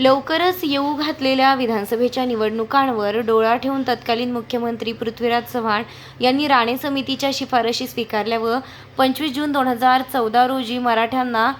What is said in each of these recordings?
लवकरच येऊ घातलेल्या विधानसभेच्या निवडणुकांवर डोळा ठेवून तत्कालीन मुख्यमंत्री पृथ्वीराज चव्हाण यांनी राणे समितीच्या शिफारशी स्वीकारल्या व पंचवीस जून दोन हजार चौदा रोजी मराठ्यांना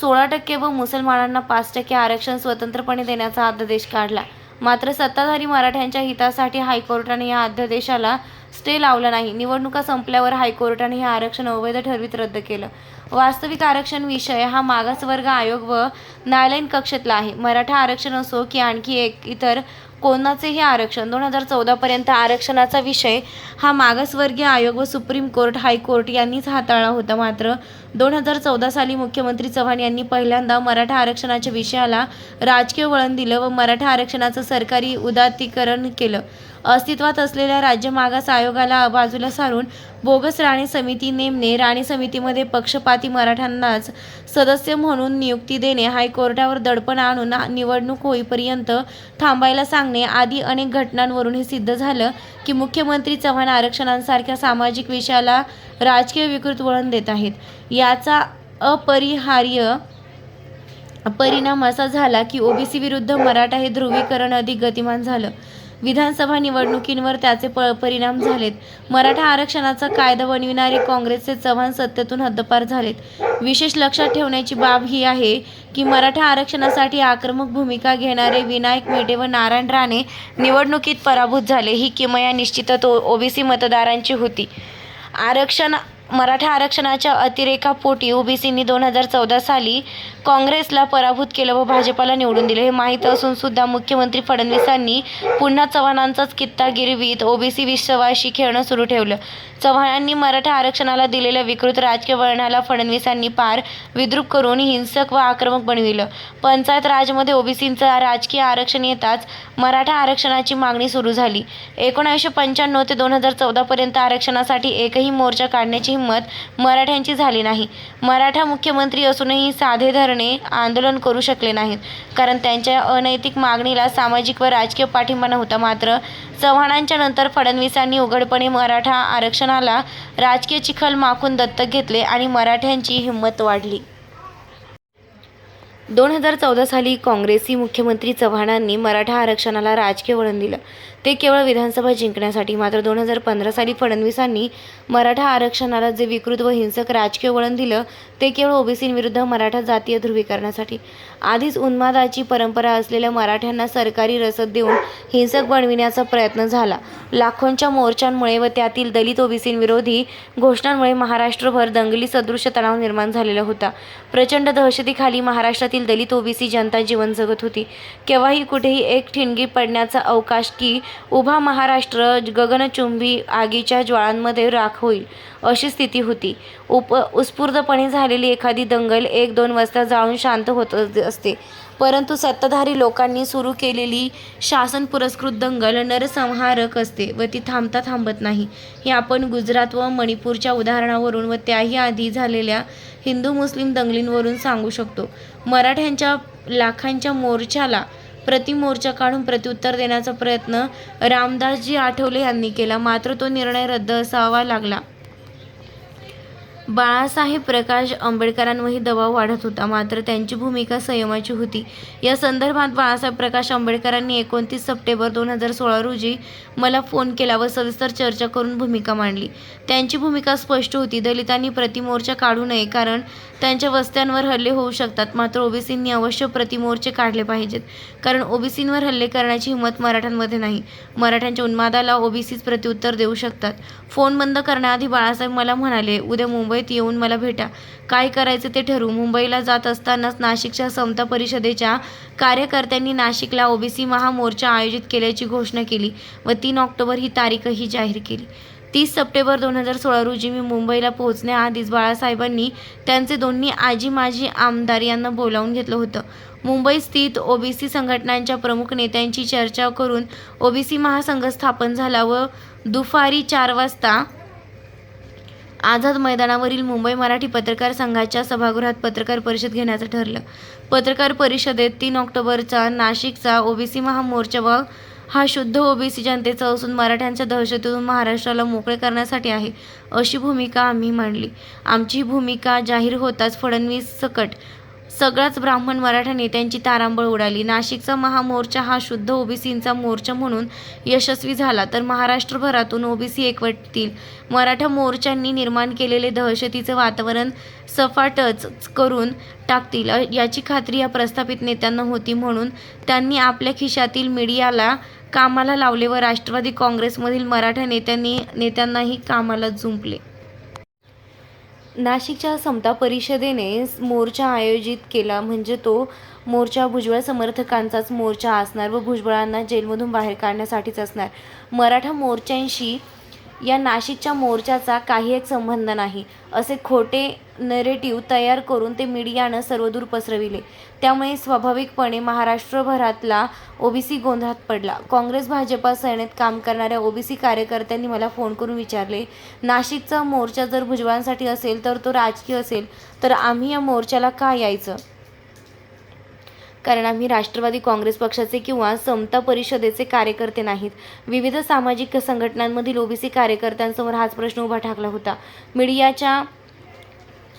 सोळा टक्के व मुसलमानांना पाच टक्के आरक्षण स्वतंत्रपणे देण्याचा अध्यादेश काढला. मात्र सत्ताधारी मराठ्यांच्या हितासाठी हायकोर्टाने या अध्यादेशाला स्टे लावला नाही. निवडणुका संपल्यावर हायकोर्टाने हे आरक्षण अवैध ठरवीत रद्द केलं. वास्तविक आरक्षण विषय हा मागासवर्ग आयोग व न्यायालयीन कक्षेतला आहे. मराठा आरक्षण असो की आणखी एक इतर कोणाचेही आरक्षण दोन हजार चौदापर्यंत आरक्षणाचा विषय हा मागासवर्गीय आयोग व सुप्रीम कोर्ट हायकोर्ट यांनीच हाताळला होता. मात्र दोन हजार चौदा साली मुख्यमंत्री चव्हाण यांनी पहिल्यांदा मराठा आरक्षणाच्या विषयाला राजकीय वळण दिलं व मराठा आरक्षणाचं सरकारी उदात्तीकरण केलं. अस्तित्वात असलेल्या राज्य मागास आयोगाला बाजूला सारून बोगस राणे समिती नेमणे राणे समितीमध्ये पक्षपाती मराठ्यांनाच सदस्य म्हणून नियुक्ती देणे हायकोर्टावर दडपण आणून निवडणूक होईपर्यंत थांबायला सांगणे आदी अनेक घटनांवरून हे सिद्ध झालं की मुख्यमंत्री चव्हाण आरक्षणांसारख्या सामाजिक विषयाला राजकीय विकृत वळण देत आहेत. याचा अपरिहार्य परिणाम असा झाला की ओबीसी विरुद्ध मराठा हे ध्रुवीकरण अधिक गतिमान झालं. विधानसभा निवडणुकींवर त्याचे प परिणाम झालेत. मराठा आरक्षणाचा कायदा बनविणारे काँग्रेसचे चव्हाण सत्तेतून हद्दपार झालेत. विशेष लक्षात ठेवण्याची बाब ही आहे की मराठा आरक्षणासाठी आक्रमक भूमिका घेणारे विनायक मेटे व नारायण राणे निवडणुकीत पराभूत झाले. ही किमया निश्चितच ओबीसी मतदारांची होती. आरक्षण मराठा आरक्षणाच्या अतिरेकापोटी ओबीसींनी दोन हजार चौदा साली काँग्रेसला पराभूत केलं व भाजपाला निवडून दिलं. हे माहीत असून सुद्धा मुख्यमंत्री फडणवीसांनी पुन्हा चव्हाणांचाच कित्ता गिरवीत ओबीसी विश्वाशी खेळणं सुरू ठेवलं. चव्हाणांनी मराठा आरक्षणाला दिलेल्या विकृत राजकीय वळणाला फडणवीसांनी पार विद्रूप करून हिंसक व आक्रमक बनविलं. पंचायत राजमध्ये ओबीसींचं राजकीय आरक्षण येताच मराठा आरक्षणाची मागणी सुरू झाली. एकोणीसशे पंच्याण्णव ते दोन हजार चौदापर्यंत आरक्षणासाठी एकही मोर्चा काढण्याची हिंमत मराठ्यांची झाली नाही. मराठा मुख्यमंत्री असूनही साधे धरण आंदोलन करू शकले नाहीत. कारण त्यांच्या अनैतिक मागणीला सामाजिक व राजकीय पाठिंबा नव्हता मात्र चव्हाणांच्या नंतर फडणवीसांनी उघडपणे मराठा आरक्षणाला राजकीय चिखल माखून दत्तक घेतले आणि मराठ्यांची हिंमत वाढली. दोन हजार चौदा साली काँग्रेसी मुख्यमंत्री चव्हाणांनी मराठा आरक्षणाला राजकीय वळण दिलं. ते केवळ विधानसभा जिंकण्यासाठी मात्र दोन हजार पंधरा साली फडणवीसांनी मराठा आरक्षणाला जे विकृत व हिंसक राजकीय वळण दिलं ते केवळ ओबीसींविरुद्ध मराठा जातीय ध्रुवीकरणासाठी. आधीच उन्मादाची परंपरा असलेल्या मराठ्यांना सरकारी रसद देऊन हिंसक बनविण्याचा प्रयत्न झाला. लाखोंच्या मोर्चांमुळे व त्यातील दलित ओबीसींविरोधी घोषणांमुळे महाराष्ट्रभर दंगली सदृश तणाव निर्माण झालेला होता. प्रचंड दहशतीखाली महाराष्ट्रातील दलित ओबीसी जनता जीवन जगत होती. केव्हाही कुठेही एक ठिणगी पडण्याचा अवकाश की उभा महाराष्ट्र गगनचुंबी आगीच्या ज्वाळांमध्ये राख होईल अशी स्थिती होती. उप उत्स्फूर्तपणे झालेली एखादी दंगल एक दोन वाजता जाळून शांत होत असते. परंतु सत्ताधारी लोकांनी सुरू केलेली शासन पुरस्कृत दंगल नरसंहारक असते व ती थांबता थांबत नाही. हे आपण गुजरात व मणिपूरच्या उदाहरणावरून व त्याही आधी झालेल्या हिंदू मुस्लिम दंगलींवरून सांगू शकतो. मराठ्यांच्या लाखांच्या मोर्चाला प्रतिमोर्चा काढून प्रत्युत्तर देण्याचा प्रयत्न रामदासजी आठवले यांनी केला. मात्र तो निर्णय रद्द असावा लागला. बाळासाहेब प्रकाश आंबेडकरांवरही दबाव वाढत होता. मात्र त्यांची भूमिका संयमाची होती. या संदर्भात बाळासाहेब प्रकाश आंबेडकरांनी एकोणतीस सप्टेंबर दोन हजार सोळा रोजी मला फोन केला व सविस्तर चर्चा करून भूमिका मांडली. त्यांची भूमिका स्पष्ट होती. दलितांनी प्रतिमोर्चा काढू नये कारण त्यांच्या वस्त्यांवर हल्ले होऊ शकतात. मात्र ओबीसींनी अवश्य प्रतिमोर्चे काढले पाहिजेत. कारण ओबीसींवर हल्ले करण्याची हिंमत मराठ्यांमध्ये नाही. मराठ्यांच्या उन्मादाला ओबीसीच प्रत्युत्तर देऊ शकतात. फोन बंद करण्याआधी बाळासाहेब मला म्हणाले उद्या मुंबईत येऊन मला भेटा. काय करायचं ते ठरवू. मुंबईला जात असतानाच नाशिकच्या समता परिषदेच्या कार्यकर्त्यांनी नाशिकला ओबीसी महामोर्चा आयोजित केल्याची घोषणा केली व तीन ऑक्टोबर ही तारीखही जाहीर केली. तीस सप्टेंबर दोन हजार सोळा रोजी मी मुंबईला पोहोचण्याआधीच बाळासाहेबांनी त्यांचे दोन्ही आजी माजी आमदार यांना बोलावून घेतलं होतं. मुंबई स्थित ओबीसी संघटनांच्या प्रमुख नेत्यांची चर्चा करून ओबीसी महासंघ स्थापन झाला व दुपारी चार वाजता आझाद मैदानावरील मुंबई मराठी पत्रकार संघाच्या सभागृहात पत्रकार परिषद घेण्याचं ठरलं. पत्रकार परिषदेत तीन ऑक्टोबरचा नाशिकचा ओबीसी महामोर्चा व हा शुद्ध ओबीसी जनतेचा असून मराठ्यांच्या दहशतीतून महाराष्ट्राला मोकळे करण्यासाठी आहे अशी भूमिका आम्ही मांडली. आमची भूमिका जाहीर होताच फडणवीस सकट. सगळ्याच ब्राह्मण मराठा नेत्यांची तारांबळ उडाली. नाशिकचा महामोर्चा हा शुद्ध ओबीसींचा मोर्चा म्हणून यशस्वी झाला तर महाराष्ट्रभरातून ओबीसी एकवटतील. मराठा मोर्चांनी निर्माण केलेले दहशतीचं वातावरण सफाटच करून टाकतील याची खात्री या प्रस्थापित नेत्यांना होती म्हणून त्यांनी आपल्या खिशातील मीडियाला कामाला लावले व राष्ट्रवादी काँग्रेसमधील मराठा नेत्यांनी नेत्यांनाही कामाला जुंपले नाशिकच्या समता परिषदेने मोर्चा आयोजित केला म्हणजे तो मोर्चा भुजबळ समर्थकांचाच मोर्चा असणार व भुजबळांना जेलमधून बाहेर काढण्यासाठीच असणार. मराठा मोर्चांशी या नाशिकच्या मोर्चाचा काही एक संबंध नाही असे खोटे नरेटिव्ह तयार करून ते मीडियानं सर्वदूर पसरविले. त्यामुळे स्वाभाविकपणे महाराष्ट्रभरातला ओबीसी गोंधळात पडला. काँग्रेस भाजपा सेनेत काम करणाऱ्या ओबीसी कार्यकर्त्यांनी मला फोन करून विचारले नाशिकचा मोर्चा जर भुजबळांसाठी असेल तर तो राजकीय असेल तर आम्ही या मोर्चाला का यायचं? कारण आम्ही राष्ट्रवादी काँग्रेस पक्षाचे किंवा समता परिषदेचे कार्यकर्ते नाहीत. विविध सामाजिक संघटनांमधील ओबीसी कार्यकर्त्यांसमोर हाच प्रश्न उभा ठाकला होता. मीडियाच्या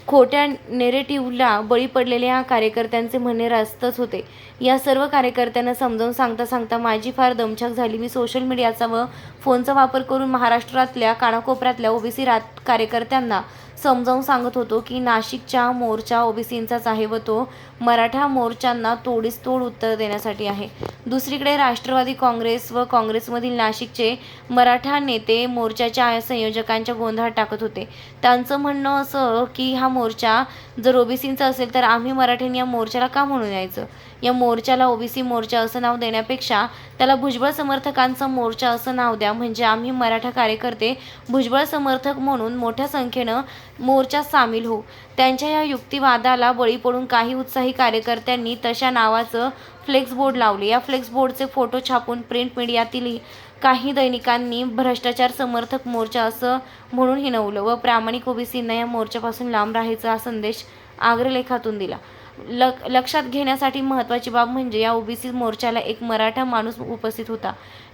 खोट्या नेरेटिव्हला बळी पडलेल्या या कार्यकर्त्यांचे म्हणणे रास्तच होते. या सर्व कार्यकर्त्यांना समजावून सांगता सांगता माझी फार दमछाक झाली. मी सोशल मीडियाचा व फोनचा वापर करून महाराष्ट्रातल्या कानाकोपऱ्यातल्या ओबीसी रात कार्यकर्त्यांना समजावून सांगत होतो की नाशिकच्या मोर्चा ओबीसींचाच आहे व तो मराठा मोर्चांना तोडीस तोड उत्तर देण्यासाठी आहे. दुसरीकडे राष्ट्रवादी काँग्रेस व काँग्रेसमधील नाशिकचे मराठा नेते मोर्चाच्या संयोजकांच्या गोंधळात टाकत होते. त्यांचं म्हणणं असं की हा मोर्चा जर ओबीसींचा असेल तर आम्ही मराठ्यांनी या मोर्चाला का म्हणून यायचं? या मोर्चाला ओबीसी मोर्चा असं नाव देण्यापेक्षा त्याला भुजबळ समर्थकांचा मोर्चा असं नाव द्या. म्हणजे आम्ही मराठा कार्यकर्ते भुजबळ समर्थक म्हणून मोठ्या संख्येनं मोर्चात सामील होऊ. त्यांच्या या युक्तिवादाला बळी पडून काही उत्साही कार्यकर्त्यांनी तशा नावाचं फ्लेक्स बोर्ड लावले. या फ्लेक्स बोर्डचे फोटो छापून प्रिंट मीडियातील काही दैनिकांनी भ्रष्टाचार समर्थक मोर्चा असं म्हणून हिनवलं व प्रामाणिक ओबीसींना या मोर्चापासून लांब राहायचा हा संदेश आग्रलेखातून दिला. लक लक्षात घेण्यासाठी महत्त्वाची बाब म्हणजे या ओबीसी मोर्चाला एक मराठा माणूस उपस्थित होता.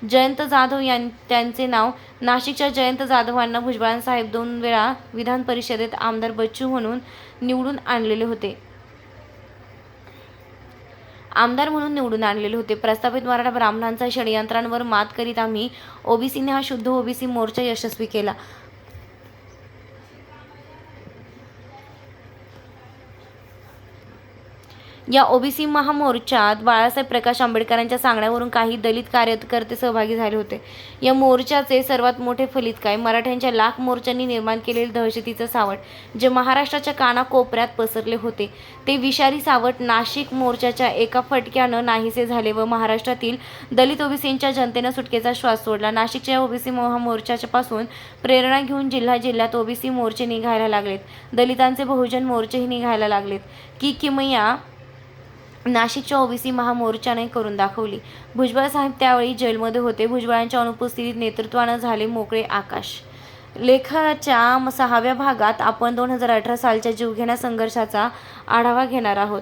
जयंत जाधव यां त्यांचे नाव नाशिकच्या जयंत जाधवांना भुजबळांसाहेब दोन वेळा विधान परिषदेत आमदार बच्चू म्हणून निवडून आणलेले होते. आमदार म्हणून निवडून आणलेले होते. प्रस्थापित मराठा ब्राह्मणांचा षडयंत्रांवर मात करीत आम्ही ओबीसीने हा शुद्ध ओबीसी मोर्चा यशस्वी केला. या ओबीसी महामोर्चात बाळासाहेब प्रकाश आंबेडकरांच्या सांगण्यावरून काही दलित कार्यकर्ते सहभागी झाले होते. या मोर्चाचे सर्वात मोठे फलित काय? मराठ्यांच्या लाख मोर्चांनी निर्माण केलेले दहशतीचं सावट जे महाराष्ट्राच्या कानाकोपऱ्यात पसरले होते. ते विषारी सावट नाशिक मोर्चाच्या एका फटक्यानं नाहीसे झाले व महाराष्ट्रातील दलित ओबीसींच्या जनतेनं सुटकेचा श्वास सोडला. नाशिकच्या ओबीसी महामोर्चाच्या पासून प्रेरणा घेऊन जिल्हा जिल्ह्यात ओबीसी मोर्चे निघायला लागलेत. दलितांचे बहुजन मोर्चेही निघायला लागलेत. की किमया नाशिकच्या ओबीसी महामोर्चाने करून दाखवली. भुजबळ साहेब त्यावेळी जेलमध्ये होते. भुजबळांच्या अनुपस्थितीत नेतृत्वानं झाले मोकळे आकाश. लेखाच्या सहाव्या भागात आपण दोन हजार अठरा सालच्या जीवघेण्या संघर्षाचा आढावा घेणार आहोत.